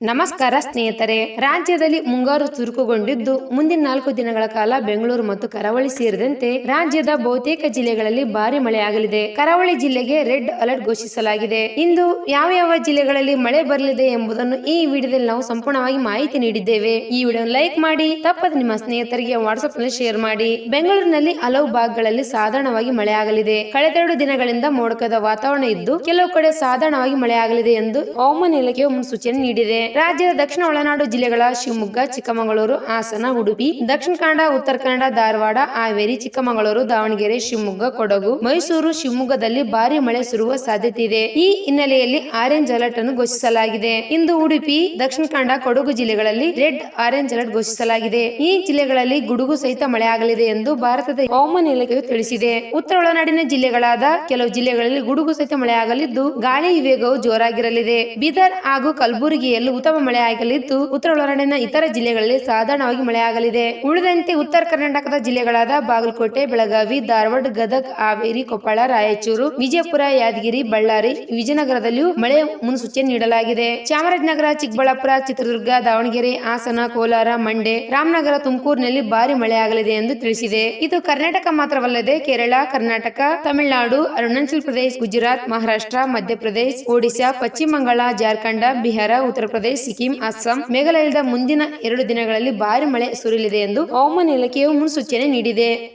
ನಮಸ್ಕಾರ ಸ್ನೇಹಿತರೆ ರಾಜ್ಯದಲ್ಲಿ ಮುಂಗಾರು ಚುರುಕುಗೊಂಡಿದ್ದು ಮುಂದಿನ ನಾಲ್ಕು ದಿನಗಳ ಕಾಲ ಬೆಂಗಳೂರು ಮತ್ತು ಕರಾವಳಿ ಸೇರಿದಂತೆ ರಾಜ್ಯದ ಬಹುತೇಕ ಜಿಲ್ಲೆಗಳಲ್ಲಿ ಭಾರಿ ಮಳೆಯಾಗಲಿದೆ. ಕರಾವಳಿ ಜಿಲ್ಲೆಗೆ ರೆಡ್ ಅಲರ್ಟ್ ಘೋಷಿಸಲಾಗಿದೆ. ಇಂದು ಯಾವ ಯಾವ ಜಿಲ್ಲೆಗಳಲ್ಲಿ ಮಳೆ ಬರಲಿದೆ ಎಂಬುದನ್ನು ಈ ವಿಡಿಯೋದಲ್ಲಿ ನಾವು ಸಂಪೂರ್ಣವಾಗಿ ಮಾಹಿತಿ ನೀಡಿದ್ದೇವೆ. ಈ ವಿಡಿಯೋ ಲೈಕ್ ಮಾಡಿ ತಪ್ಪದ ನಿಮ್ಮ ಸ್ನೇಹಿತರಿಗೆ ವಾಟ್ಸ್ಆಪ್ನಲ್ಲಿ ಶೇರ್ ಮಾಡಿ. ಬೆಂಗಳೂರಿನಲ್ಲಿ ಹಲವು ಭಾಗಗಳಲ್ಲಿ ಸಾಧಾರಣವಾಗಿ ಮಳೆಯಾಗಲಿದೆ. ಕಳೆದೆರಡು ದಿನಗಳಿಂದ ಮೋಡಕದ ವಾತಾವರಣ ಇದ್ದು ಕೆಲವು ಕಡೆ ಸಾಧಾರಣವಾಗಿ ಮಳೆಯಾಗಲಿದೆ ಎಂದು ಹವಾಮಾನ ಇಲಾಖೆಯು ಮುನ್ಸೂಚನೆ ನೀಡಿದೆ. ರಾಜ್ಯದ ದಕ್ಷಿಣ ಒಳನಾಡು ಜಿಲ್ಲೆಗಳ ಶಿವಮೊಗ್ಗ, ಚಿಕ್ಕಮಗಳೂರು, ಹಾಸನ, ಉಡುಪಿ, ದಕ್ಷಿಣ ಕನ್ನಡ, ಉತ್ತರ ಕನ್ನಡ, ಧಾರವಾಡ, ಹಾವೇರಿ, ಚಿಕ್ಕಮಗಳೂರು, ದಾವಣಗೆರೆ, ಶಿವಮೊಗ್ಗ, ಕೊಡಗು, ಮೈಸೂರು, ಶಿವಮೊಗ್ಗದಲ್ಲಿ ಭಾರಿ ಮಳೆ ಸುರುವ ಸಾಧ್ಯತೆ ಇದೆ ಈ ಹಿನ್ನೆಲೆಯಲ್ಲಿ ಆರೆಂಜ್ ಅಲರ್ಟ್ ಅನ್ನು ಘೋಷಿಸಲಾಗಿದೆ. ಇಂದು ಉಡುಪಿ, ದಕ್ಷಿಣ ಕನ್ನಡ, ಕೊಡಗು ಜಿಲ್ಲೆಗಳಲ್ಲಿ ರೆಡ್ ಆರೆಂಜ್ ಅಲರ್ಟ್ ಘೋಷಿಸಲಾಗಿದೆ. ಈ ಜಿಲ್ಲೆಗಳಲ್ಲಿ ಗುಡುಗು ಸಹಿತ ಮಳೆ ಆಗಲಿದೆ ಎಂದು ಭಾರತದ ಹವಾಮಾನ ಇಲಾಖೆಯು ತಿಳಿಸಿದೆ. ಉತ್ತರ ಒಳನಾಡಿನ ಜಿಲ್ಲೆಗಳಾದ ಕೆಲವು ಜಿಲ್ಲೆಗಳಲ್ಲಿ ಗುಡುಗು ಸಹಿತ ಮಳೆಯಾಗಲಿದ್ದು ಗಾಳಿ, ವೇಗವು ಜೋರಾಗಿರಲಿದೆ. ಬೀದರ್ ಹಾಗೂ ಕಲಬುರಗಿಯಲ್ಲಿ ಉತ್ತಮ ಮಳೆಯಾಗಲಿದ್ದು, ಉತ್ತರ ಒಳನಾಡಿನ ಇತರ ಜಿಲ್ಲೆಗಳಲ್ಲಿ ಸಾಧಾರಣವಾಗಿ ಮಳೆಯಾಗಲಿದೆ. ಉಳಿದಂತೆ ಉತ್ತರ ಕರ್ನಾಟಕದ ಜಿಲ್ಲೆಗಳಾದ ಬಾಗಲಕೋಟೆ, ಬೆಳಗಾವಿ, ಧಾರವಾಡ, ಗದಗ್, ಹಾವೇರಿ, ಕೊಪ್ಪಳ, ರಾಯಚೂರು, ವಿಜಯಪುರ, ಯಾದಗಿರಿ, ಬಳ್ಳಾರಿ ವಿಜಯನಗರದಲ್ಲಿಯೂ ಮಳೆ ಮುನ್ಸೂಚನೆ ನೀಡಲಾಗಿದೆ. ಚಾಮರಾಜನಗರ, ಚಿಕ್ಕಬಳ್ಳಾಪುರ, ಚಿತ್ರದುರ್ಗ, ದಾವಣಗೆರೆ, ಹಾಸನ, ಕೋಲಾರ, ಮಂಡ್ಯ, ರಾಮನಗರ, ತುಮಕೂರಿನಲ್ಲಿ ಭಾರಿ ಮಳೆಯಾಗಲಿದೆ ಎಂದು ತಿಳಿಸಿದೆ. ಇದು ಕರ್ನಾಟಕ ಮಾತ್ರವಲ್ಲದೆ ಕೇರಳ, ಕರ್ನಾಟಕ, ತಮಿಳುನಾಡು, ಅರುಣಾಚಲ ಪ್ರದೇಶ, ಗುಜರಾತ್, ಮಹಾರಾಷ್ಟ್ರ, ಮಧ್ಯಪ್ರದೇಶ, ಒಡಿಶಾ, ಪಶ್ಚಿಮ ಬಂಗಾಳ, ಜಾರ್ಖಂಡ, ಬಿಹಾರ, ಉತ್ತರ ಪ್ರದೇಶ ಸಿಕ್ಕಿಂ, ಅಸ್ಸಾಂ, ಮೇಘಾಲಯದ ಮುಂದಿನ ಎರಡು ದಿನಗಳಲ್ಲಿ ಭಾರಿ ಮಳೆ ಸುರಿಯಲಿದೆ ಎಂದು ಹವಾಮಾನ ಇಲಾಖೆಯು ಮುನ್ಸೂಚನೆ ನೀಡಿದೆ.